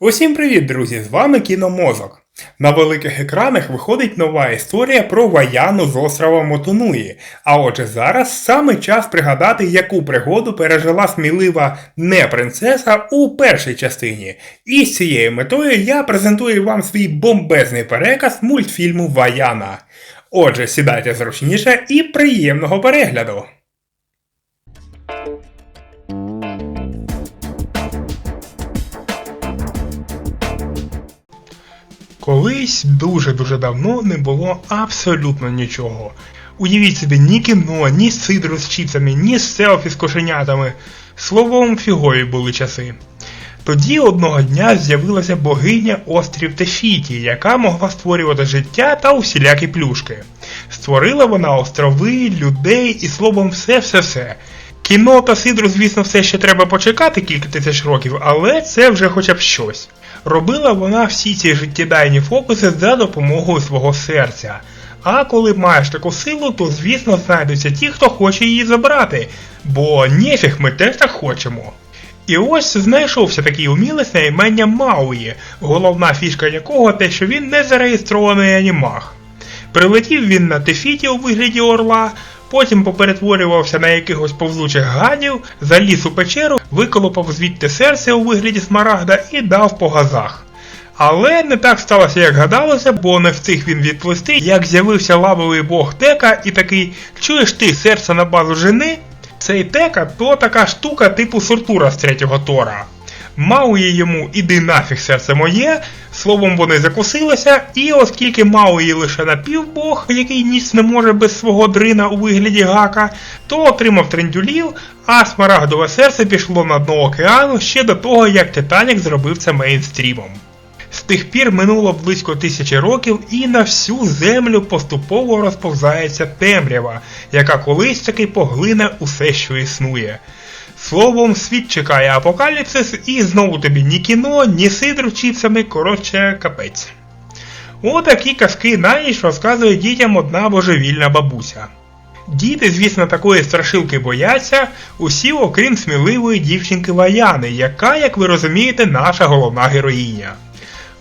Усім привіт, друзі! З вами Кіномозок. На великих екранах виходить нова історія про Ваяну з острова Мотунуї. А отже, зараз саме час пригадати, яку пригоду пережила смілива не принцеса у першій частині. І з цією метою я презентую вам свій бомбезний переказ мультфільму Ваяна. Отже, сідайте зручніше і приємного перегляду! Колись дуже-дуже давно не було абсолютно нічого. Уявіть собі, ні кіно, ні сидру з чіпсами, ні селфі з кошенятами. Словом, фігові були часи. Тоді одного дня з'явилася богиня острів Тефіті, яка могла створювати життя та усілякі плюшки. Створила вона острови, людей і словом все-все-все. Кіно та сидру, звісно, все ще треба почекати кілька тисяч років, але це вже хоча б щось. Робила вона всі ці життєдайні фокуси за допомогою свого серця. А коли маєш таку силу, то звісно знайдуться ті, хто хоче її забрати, бо нефіг ми теж так хочемо. І ось знайшовся такий умілець на імення Мауї, головна фішка якого те, що він не зареєстрований анімах. Прилетів він на Тефіті у вигляді орла, потім поперетворювався на якихось повзучих гадів, заліз у печеру, виколопав звідти серце у вигляді смарагда і дав по газах. Але не так сталося, як гадалося, бо не встиг він відплисти, як з'явився лавовий бог Тека і такий чуєш ти серце на базу жени? Цей Тека то така штука типу Суртура з третього Тора. Мауї йому іди нафіг серце моє, словом вони закусилися, і оскільки Мауї лише напівбог, який ніс не може без свого дрина у вигляді гака, то отримав трендюлів, а смарагдове серце пішло на дно океану ще до того, як Титанік зробив це мейнстрімом. З тих пір минуло близько тисячі років, і на всю землю поступово розповзається темрява, яка колись таки поглине усе, що існує. Словом, світ чекає апокаліпсис, і знову тобі ні кіно, ні сидру чіпсами, коротше, капець. Отакі казки на ніч розказує дітям одна божевільна бабуся. Діти, звісно, такої страшилки бояться, усі, окрім сміливої дівчинки Ваяни, яка, як ви розумієте, наша головна героїня.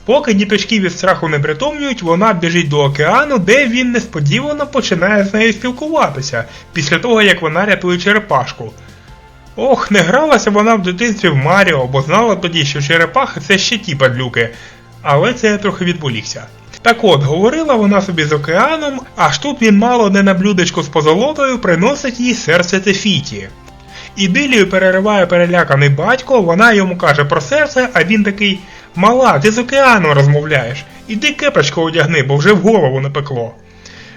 Поки діточки від страху не притомнюють, вона біжить до океану, де він несподівано починає з нею спілкуватися, після того як вона рятує черепашку. Ох, не гралася вона в дитинстві в Маріо, бо знала тоді, що черепахи це ще ті падлюки. Але це я трохи відволікся. Так от, говорила вона собі з океаном, аж тут він мало не на блюдечку з позолотою приносить їй серце Тефіті. Ідилію перериває переляканий батько, вона йому каже про серце, а він такий Мала, ти з океаном розмовляєш. Іди кепочку одягни, бо вже в голову напекло.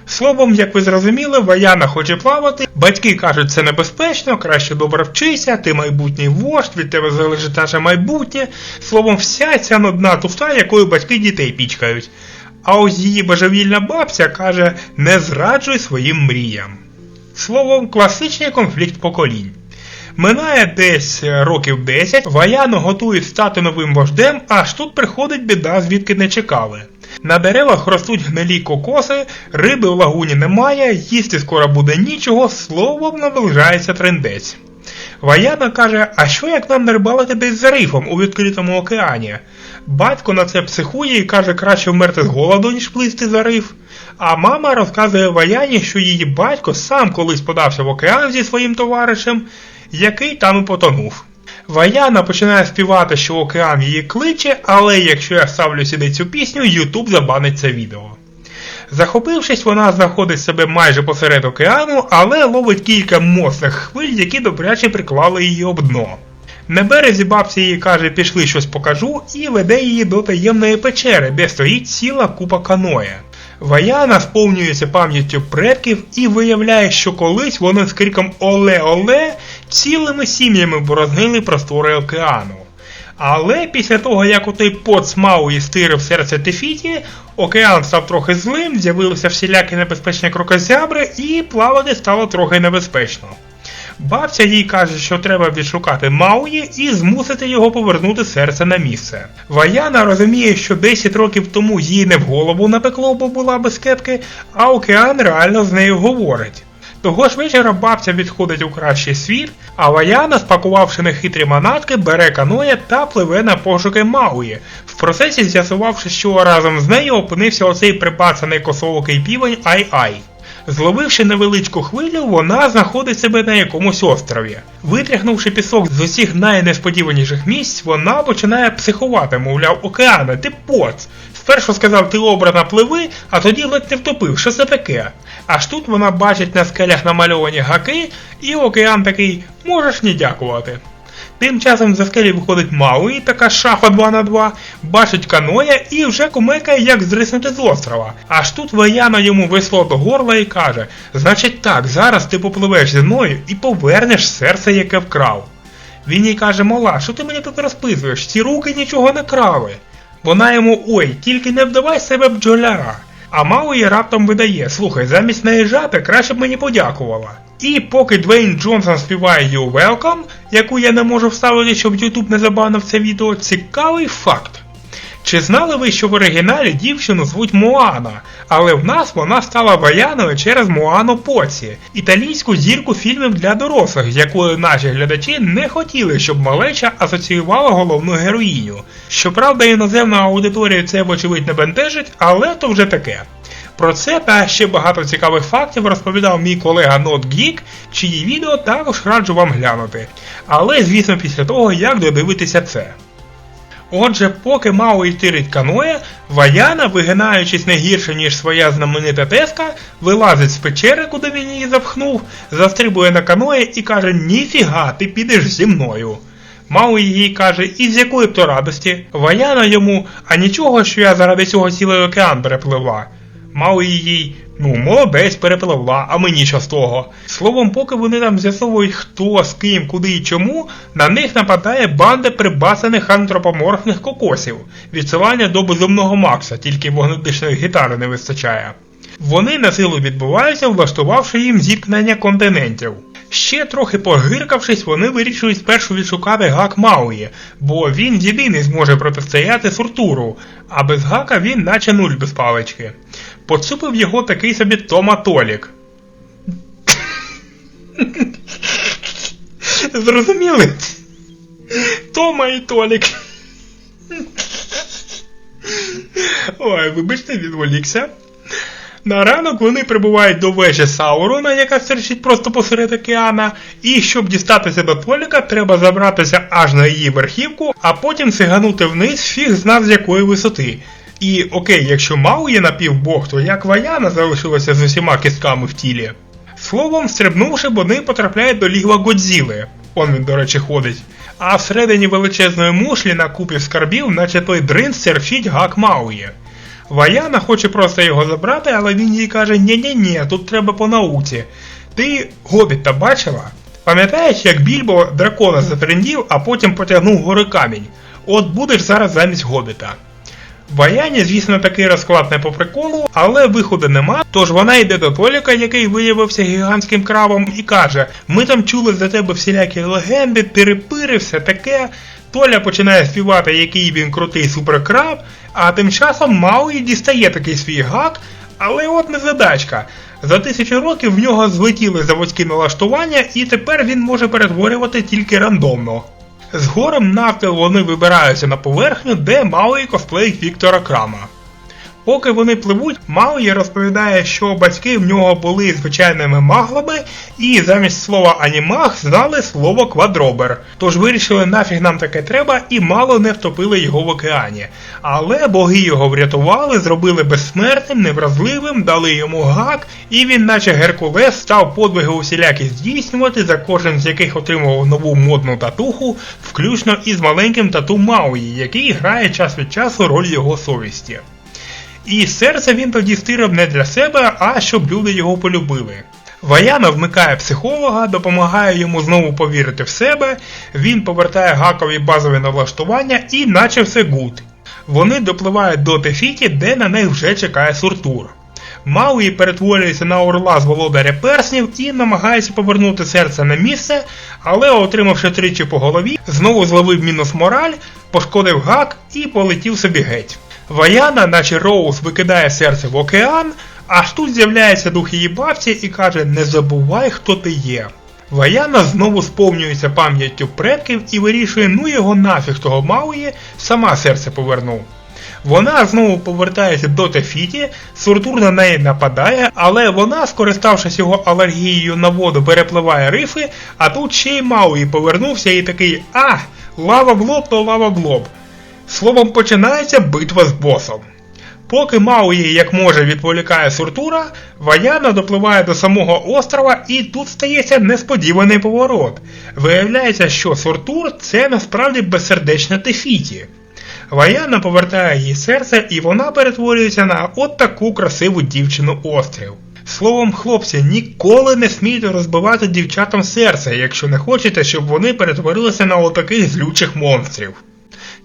Словом, як ви зрозуміли, Ваяна хоче плавати, батьки кажуть, це небезпечно, краще добре вчися, ти майбутній вождь, від тебе залежить наше майбутнє. Словом, вся ця нудна туфта, якою батьки дітей пічкають. А ось її божевільна бабця каже, не зраджуй своїм мріям. Словом, класичний конфлікт поколінь. Минає десь років 10, Ваяну готують стати новим вождем, аж тут приходить біда, звідки не чекали. На деревах ростуть гнилі кокоси, риби в лагуні немає, їсти скоро буде нічого, словом наближається трендець. Ваяна каже, а що як нам не рибалити десь за рифом у відкритому океані? Батько на це психує і каже, краще вмерти з голоду, ніж плисти за риф. А мама розказує Ваяні, що її батько сам колись подався в океан зі своїм товаришем, який там і потонув. Ваяна починає співати, що океан її кличе, але якщо я ставлю сюди цю пісню, Ютуб забанить це відео. Захопившись, вона знаходить себе майже посеред океану, але ловить кілька моцних хвиль, які добряче приклали її об дно. На березі бабці їй каже, пішли щось покажу, і веде її до таємної печери, де стоїть ціла купа каноє. Ваяна сповнюється пам'яттю предків і виявляє, що колись вони з криком Оле-Оле цілими сім'ями борознили простори океану. Але після того, як отой поц Мауї стирив серце Тефіті, океан став трохи злим, з'явилися всілякі небезпечні крокозябри і плавати стало трохи небезпечно. Бабця їй каже, що треба відшукати Мауї і змусити його повернути серце на місце. Ваяна розуміє, що 10 років тому їй не в голову напекло, бо була без кепки, а океан реально з нею говорить. Того ж вечора бабця відходить у кращий світ, а Ваяна, спакувавши нехитрі манатки, бере каноє та пливе на пошуки Мауї, в процесі з'ясувавши, що разом з нею опинився оцей припацаний косоокий півень Ай-Ай. Зловивши невеличку хвилю, вона знаходить себе на якомусь острові. Витряхнувши пісок з усіх найнесподіваніших місць, вона починає психувати, мовляв, океане, ти поц. Спершу сказав, ти обрана пливи, а тоді ледь не втопив, що це таке? Аж тут вона бачить на скелях намальовані гаки, і океан такий, можеш не дякувати. Тим часом за скелі виходить Мауї, така шафа 2 на 2 бачить каноя і вже кумекає, як зриснути з острова. Аж тут Ваяна йому весло до горла і каже: Значить так, зараз ти попливеш зі мною і повернеш серце, яке вкрав. Він їй каже, мала, що ти мені тут розписуєш? Ці руки нічого не крали. Вона йому ой, тільки не вдавай себе бджоляра. А мало її раптом видає, слухай, замість наїжджати краще б мені подякувала. І поки Двейн Джонсон співає You Welcome, яку я не можу вставити, щоб YouTube не забанив це відео, цікавий факт. Чи знали ви, що в оригіналі дівчину звуть Моана, але в нас вона стала Ваяною через Моано Поці, італійську зірку фільмів для дорослих, з якою наші глядачі не хотіли, щоб малеча асоціювала головну героїню. Щоправда, іноземна аудиторія це вочевидь не бентежить, але то вже таке. Про це та ще багато цікавих фактів розповідав мій колега NotGeek, чиї відео також раджу вам глянути. Але, звісно, після того, як додивитися це. Отже, поки Мао тирить каноє, Ваяна, вигинаючись не гірше, ніж своя знаменита теска, вилазить з печери, куди він її запхнув, застрибує на каноє і каже Ніфіга, ти підеш зі мною. Мао їй каже, і з якої б то радості. Ваяна йому, а нічого, що я заради цього цілий океан перепливла. Мало її, ну, молодець перепливла, а мені що з того. Словом, поки вони там з'ясовують, хто, з ким, куди і чому, на них нападає банда прибасаних антропоморфних кокосів, відсилання до безумного Макса, тільки вогнедишної гітари не вистачає. Вони на силу відбуваються, влаштувавши їм зіткнення континентів. Ще трохи погиркавшись, вони вирішують спершу відшукати гак Мауї, бо він єдиний зможе протистояти Суртуру, а без гака він наче нуль без палички. Поцупив його такий собі Тома Толік. Зрозуміли? Тома і Толік. Ой, вибачте, відволікся. На ранок вони прибувають до вежі Саурона, яка стерчить просто посеред океана, і щоб дістатися до Толіка, треба забратися аж на її верхівку, а потім сиганути вниз фіг знав з якої висоти. І окей, якщо Мау є напівбог, то як Ваяна залишилася з усіма кістками в тілі. Словом, стрибнувши, вони потрапляють до лігва Годзіли. Он він, до речі, ходить. А всередині величезної мушлі на купі скарбів, наче той дрин серфіть гак Маує. Ваяна хоче просто його забрати, але він їй каже: ні-ні-ні, тут треба по науці. Ти гобіта бачила? Пам'ятаєш, як Більбо дракона затрендів, а потім потягнув гори камінь? От будеш зараз замість гобіта. Ваяні, звісно, такий розклад не по приколу, але виходу нема. Тож вона йде до Толіка, який виявився гігантським крабом, і каже: Ми там чули за тебе всілякі легенди, тирипири, все таке. Толя починає співати, який він крутий суперкраб, а тим часом Мауї дістає такий свій гак, але от незадачка. За тисячу років в нього злетіли заводські налаштування, і тепер він може перетворювати тільки рандомно. Згором навпіл вони вибираються на поверхню, де Мауї косплеїть Віктора Крама. Поки вони пливуть, Мауї розповідає, що батьки в нього були звичайними маглами, і замість слова анімаг знали слово квадробер. Тож вирішили, нафіг нам таке треба, і мало не втопили його в океані. Але боги його врятували, зробили безсмертним, невразливим, дали йому гак, і він, наче Геркулес, став подвиги усілякі здійснювати, за кожен з яких отримував нову модну татуху, включно із маленьким тату Мауї, який грає час від часу роль його совісті. І серце він тоді стирав не для себе, а щоб люди його полюбили. Ваяна вмикає психолога, допомагає йому знову повірити в себе, він повертає гакові базові налаштування і наче все гуд. Вони допливають до Тефіті, де на них вже чекає Суртур. Мауї перетворюється на орла з володаря перснів і намагається повернути серце на місце, але, отримавши тричі по голові, знову зловив мінус мораль, пошкодив гак і полетів собі геть. Ваяна, наче Роуз, викидає серце в океан, Аж тут з'являється дух її бабці і каже: Не забувай, хто ти є. Ваяна знову сповнюється пам'яттю предків і вирішує, ну його нафіг того Мауї, сама серце поверну. Вона знову повертається до Тефіті, Суртур на неї нападає, але вона, скориставшись його алергією на воду, перепливає рифи, а тут ще й Мауї повернувся і такий А, лава в лоб, то лава в лоб. Словом, починається битва з босом. Поки Мауї, як може, відволікає Суртура, Ваяна допливає до самого острова і тут стається несподіваний поворот. Виявляється, що Суртур це насправді безсердечна Тефіті. Ваяна повертає їй серце і вона перетворюється на от таку красиву дівчину острів. Словом, хлопці, ніколи не смійте розбивати дівчатам серце, якщо не хочете, щоб вони перетворилися на отаких злючих монстрів.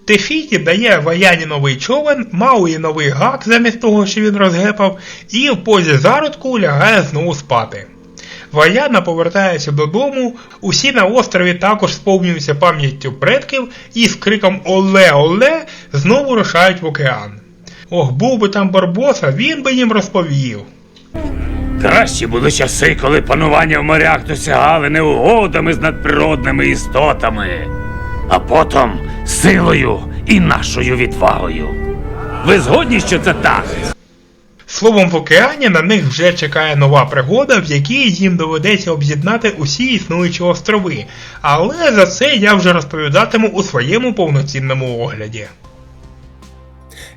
Тефіті дає Ваяні новий човен, Мауї новий гак замість того, що він розгепав, і в позі зародку лягає знову спати. Ваяна повертається додому, усі на острові також сповнюються пам'яттю предків і з криком Оле Оле знову рушають в океан. Ох, був би там Барбоса, він би їм розповів. Кращі були часи, коли панування в морях досягали не угодами з надприродними істотами, а потім силою і нашою відвагою. Ви згодні, що це так? Словом, в океані на них вже чекає нова пригода, в якій їм доведеться об'єднати усі існуючі острови, але за це я вже розповідатиму у своєму повноцінному огляді.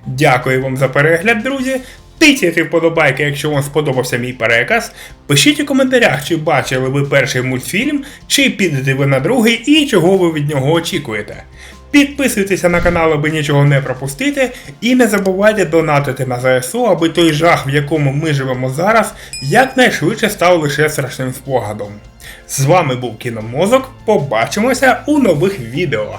Дякую вам за перегляд, друзі. Тицяйте вподобайки, якщо вам сподобався мій переказ. Пишіть у коментарях, чи бачили ви перший мультфільм, чи підете ви на другий і чого ви від нього очікуєте. Підписуйтеся на канал, аби нічого не пропустити, і не забувайте донатити на ЗСУ, аби той жах, в якому ми живемо зараз, якнайшвидше став лише страшним спогадом. З вами був Кіномозок. Побачимося у нових відео.